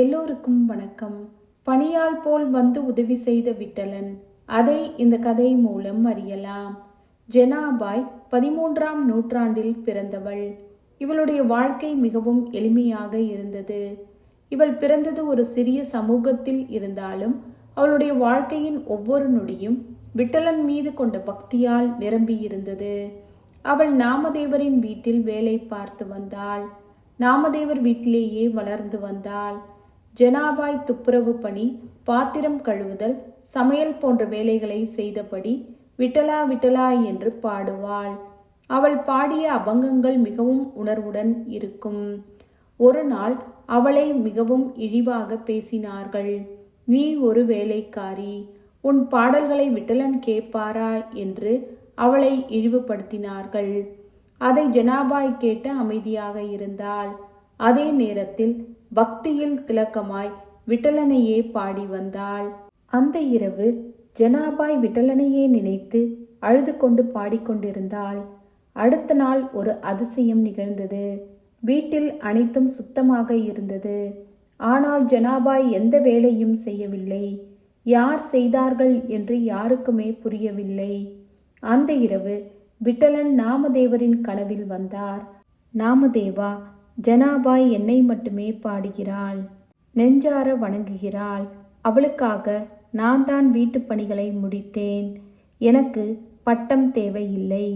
எல்லோருக்கும் வணக்கம். பணியால் போல் வந்து உதவி செய்த விட்டலன். அதை இந்த கதை மூலம் அறியலாம். ஜெனாபாய் பதிமூன்றாம் நூற்றாண்டில் பிறந்தவள். இவளுடைய வாழ்க்கை மிகவும் எளிமையாக இருந்தது. இவள் பிறந்தது ஒரு சிறிய சமூகத்தில் இருந்தாலும் அவளுடைய வாழ்க்கையின் ஒவ்வொரு நொடியும் விட்டலன் மீது கொண்ட பக்தியால் நிரம்பியிருந்தது. அவள் நாமதேவரின் வீட்டில் வேலை பார்த்து வந்தாள். நாமதேவர் வீட்டிலேயே வளர்ந்து வந்தாள். ஜனாபாய் துப்புரவு பணி பாத்திரம் கழுவுதல் சமையல் போன்ற வேலைகளை செய்தபடி விட்டலா விட்டலா என்று பாடுவாள். அவள் பாடிய அபங்கங்கள் மிகவும் உணர்வுடன் இருக்கும். ஒரு நாள் அவளை மிகவும் இழிவாக பேசினார்கள். நீ ஒரு வேலைக்காரி உன் பாடல்களை விட்டலன் கேட்பாரா? என்று அவளை இழிவுபடுத்தினார்கள். அதை ஜனாபாய் கேட்டு அமைதியாக இருந்தாள். அதே நேரத்தில் பக்தியில் திலக்கமாய் விட்டலனையே பாடி வந்தாள். அந்த இரவு ஜனாபாய் விட்டலனையே நினைத்து அழுது கொண்டு பாடிக்கொண்டிருந்தாள் அடுத்த நாள் ஒரு அதிசயம் நிகழ்ந்தது. வீட்டில் அனைத்தும் சுத்தமாக இருந்தது. ஆனால் ஜனாபாய் எந்த வேலையும் செய்யவில்லை. யார் செய்தார்கள் என்று யாருக்குமே புரியவில்லை. அந்த இரவு விட்டலன் நாமதேவரின் கனவில் வந்தார். நாமதேவா ஜனாபாய் என்னை மட்டுமே பாடுகிறாள். நெஞ்சார வணங்குகிறாள். அவளுக்காக நான் தான் வீட்டு பணிகளை முடித்தேன். எனக்கு பட்டம் தேவையில்லை.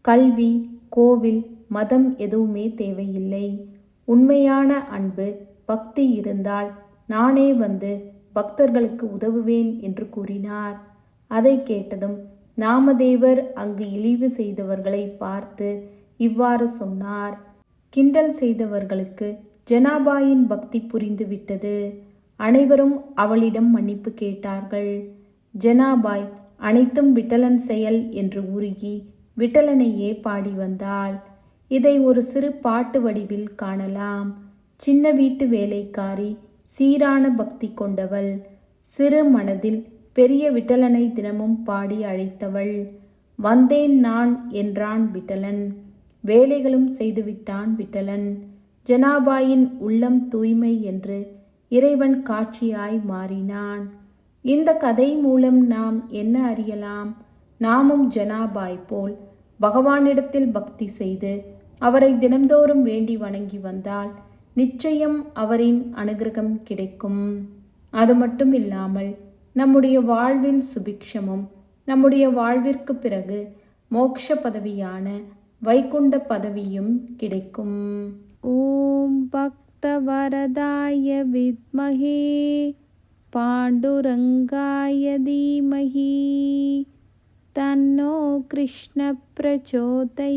கல்வி கோவில் மதம் எதுவுமே தேவையில்லை. உண்மையான அன்பு பக்தி இருந்தால் நானே வந்து பக்தர்களுக்கு உதவுவேன் என்று கூறினார். அதை கேட்டதும் நாமதேவர் அங்கு இழிவு செய்தவர்களை பார்த்து இவ்வாறு சொன்னார். கிண்டல் செய்தவர்களுக்கு ஜனாபாயின் பக்தி புரிந்துவிட்டது. அனைவரும் அவளிடம் மன்னிப்பு கேட்டார்கள். ஜனாபாய் அனைத்தும் விட்டலன் செயல் என்று உருகி விட்டலனையே பாடி வந்தாள். இதை ஒரு சிறு பாட்டு வடிவில் காணலாம். சின்ன வீட்டு வேலைக்காரி சீரான பக்தி கொண்டவள். சிறு மனதில் பெரிய விட்டலனை தினமும் பாடி அழைத்தவள். வந்தேன் நான் என்றான் விட்டலன். வேலைகளும் செய்துவிட்டான் விட்டலன். ஜனாபாயின் உள்ளம் தூய்மை என்று இறைவன் காட்சியாய் மாறினான். இந்த கதை மூலம் நாம் என்ன அறியலாம்? நாமும் ஜனாபாய் போல் பகவானிடத்தில் பக்தி செய்து அவரை தினந்தோறும் வேண்டி வணங்கி வந்தால் நிச்சயம் அவரின் அனுகிரகம் கிடைக்கும். அது மட்டும் இல்லாமல் நம்முடைய வாழ்வின் சுபிக்ஷமும் நம்முடைய வாழ்விற்கு பிறகு மோட்ச பதவியான வைகுண்ட பதவியும் கிடைக்கும். ஓம் பக்தவரதாய வித்மகே பாண்டுரங்காய தீமகி தன்னோ கிருஷ்ண பிரச்சோதயாது.